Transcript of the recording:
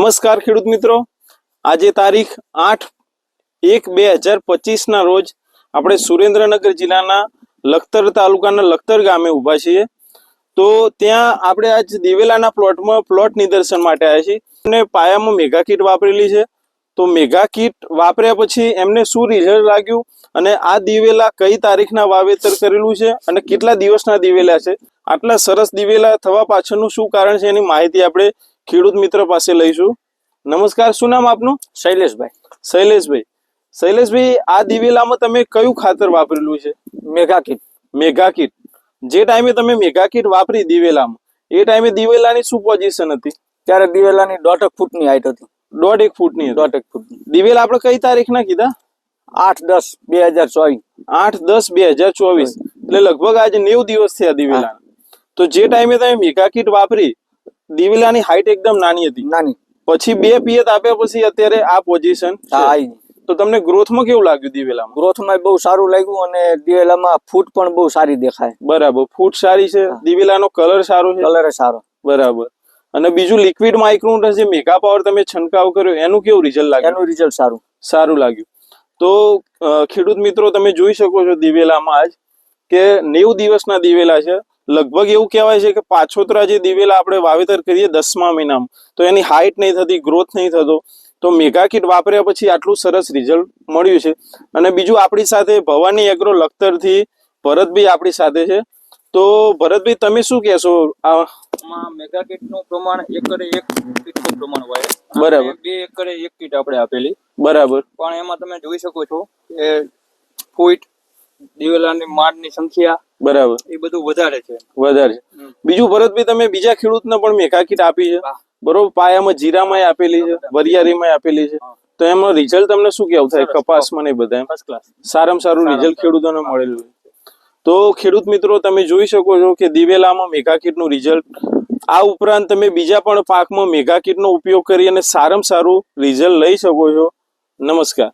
નમસ્કાર ખેડૂત મિત્રો. આજે તારીખ આઠ એક બે હજાર પચીસના રોજ આપણે સુરેન્દ્રનગર જિલ્લાના લખતર તાલુકાના લખતર ગામે ઊભા છીએ. તો ત્યાં આપણે આજ દિવેલાના પ્લોટમાં પ્લોટ નિદર્શન માટે આવ્યા છીએ. અને પાયામાં મેગા કીટ વાપરેલી છે. તો મેગા કીટ વાપર્યા પછી એમને શું રિઝલ્ટ લાગ્યું અને આ દિવેલા કઈ તારીખના વાવેતર કરેલું છે અને કેટલા દિવસના દિવેલા છે? આટલા સરસ દિવેલા થવા પાછળનું શું કારણ છે એની માહિતી આપણે ખેડૂત મિત્ર પાસે લઈશું. નમસ્કાર શું નામ આપનું? શૈલેષભાઈ. શૈલેષભાઈ. શૈલેષભાઈ આ દિવેલામાં તમે કયું ખાતર વાપરેલું છે? મેગા કિટ મેગા કીટ જે ટાઈમે તમે મેગા કીટ વાપરી દિવેલામાં એ ટાઈમે દિવેલાની શું પોઝિશન હતી? ત્યારે દિવેલાની દોઢક ફૂટની હાઈટ હતી. દોઢ એક ફૂટની દોઢ દોઢક ફૂટની. દિવેલા આપણે કઈ તારીખના કીધા? આઠ દસ બે હજાર ચોવીસ. આઠ દસ બે હજાર ચોવીસ. એટલે લગભગ આજે નેવું દિવસ થયા દિવેલા તો જે ટાઈમે તમે મેગા કીટ વાપરી દિવેલાની હાઈટ એકદમ નાની હતી. નાની. પછી બે પિયત આપ્યા પછી અત્યારે આ પોઝિશન આઈ આવી તો તમને ગ્રોથમાં કેવું લાગ્યું દિવેલામાં? ગ્રોથમાં બહુ સારું લાગ્યું અને દિવેલામાં ફૂટ પણ બહુ સારી દેખાય. બરાબર ફૂટ સારી છે દિવેલાનો કલર સારો છે. કલર સારો. બરાબર. અને બીજું લિક્વિડ માઇક્રોન જે મેગા પાવર તમે છંટકાવ કર્યો એનું કેવું રિઝલ્ટ લાગ્યું? એનું રિઝલ્ટ સારું. સારું લાગ્યું. તો ખેડૂત મિત્રો તમે જોઈ શકો છો દિવેલામાં આજ કે નેવું દિવસના દિવેલા છે. લગભગ એવું કહેવાય છે કે પાછોતરા જે દિવેલા આપણે વાવેતર કરીએ દસમા મહિનામાં તો એની હાઇટ નહીં થતી ગ્રોથ નહીં થતો તો મેગા કીટ વાપર્યા પછી આટલું સરસ રિઝલ્ટ મળ્યું છે. અને બીજું આપણી સાથે ભવાની એગ્રો લખતરથી ભરતભાઈ આપણી સાથે છે. તો ભરતભાઈ તમે શું કહેશો? આ મેગા કીટનું પ્રમાણ એકરે એક કીટનું પ્રમાણ હોય. બરાબર. બે એકરે એક કીટ આપણે આપેલી. બરાબર. પણ એમાં તમે જોઈ શકો છો કે ફૂટ દિવેલાની માળની સંખ્યા બરાબર. એ બધું વધારે છે. વધારે છે. બીજું ભરતભાઈ તમે બીજા ખેડૂતને પણ મેગા કીટ આપી છે. બરોબર પાયામાં જીરામાં આપેલી છે વરિયાળીમાં આપેલી છે. તો એમાં રિઝલ્ટ તમને શું કેવું થાય? કપાસમાં ને બધા ફર્સ્ટ ક્લાસ સારામાં સારું રિઝલ્ટ ખેડૂતોને મળેલું તો ખેડૂત મિત્રો તમે જોઈ શકો છો કે દિવેલામાં મેગા કીટનું રિઝલ્ટ આ ઉપરાંત તમે બીજા પણ પાકમાં મેગા કીટનો ઉપયોગ કરી અને સારામાં સારું રિઝલ્ટ લઈ શકો છો. નમસ્કાર.